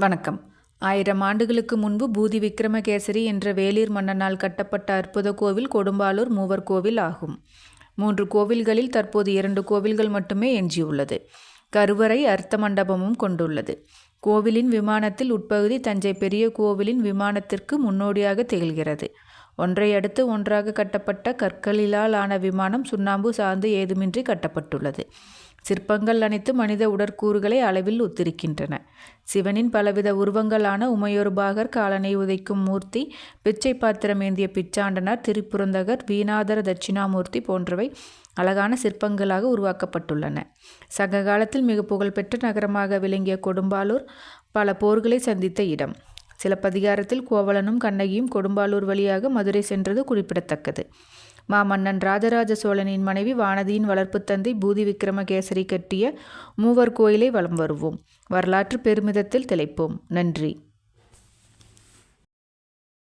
வணக்கம். ஆயிரம் ஆண்டுகளுக்கு முன்பு பூதி விக்ரமகேசரி என்ற வேளிர் மன்னனால் கட்டப்பட்ட அற்புத கோவில் கொடும்பாலூர் மூவர் கோவில் ஆகும். மூன்று கோவில்களில் தற்போது இரண்டு கோவில்கள் மட்டுமே எஞ்சியுள்ளது. கருவறை அர்த்த மண்டபமும் கொண்டுள்ளது. கோவிலின் விமானத்தில் உட்பகுதி தஞ்சை பெரிய கோவிலின் விமானத்திற்கு முன்னோடியாக திகழ்கிறது. ஒன்றை அடுத்து ஒன்றாக கட்டப்பட்ட கற்களிலால் ஆன விமானம் சுண்ணாம்பு சார்ந்து ஏதுமின்றி கட்டப்பட்டுள்ளது. சிற்பங்கள் அனைத்து மனித உடற்கூறுகளை அளவில் ஒத்திருக்கின்றன. சிவனின் பலவித உருவங்களான உமையொருபாகர் காலனை உதைக்கும் மூர்த்தி பிச்சை பாத்திரம் ஏந்திய பிச்சாண்டனர் திரிபுரந்தகர் வீணாதர தட்சிணாமூர்த்தி போன்றவை அழகான சிற்பங்களாக உருவாக்கப்பட்டுள்ளன. சங்க காலத்தில் மிக புகழ்பெற்ற நகரமாக விளங்கிய கொடும்பாலூர் பல போர்களை சந்தித்த இடம். சிலப்பதிகாரத்தில் கோவலனும் கண்ணகியும் கொடும்பாலூர் வழியாக மதுரை சென்றது குறிப்பிடத்தக்கது. மாமன்னன் ராஜராஜ சோழனின் மனைவி வானதியின் வளர்ப்பு தந்தை பூதி விக்ரமகேசரி கட்டிய மூவர் கோயிலை வலம் வருவோம். வரலாற்று பெருமிதத்தில் திளைப்போம். நன்றி.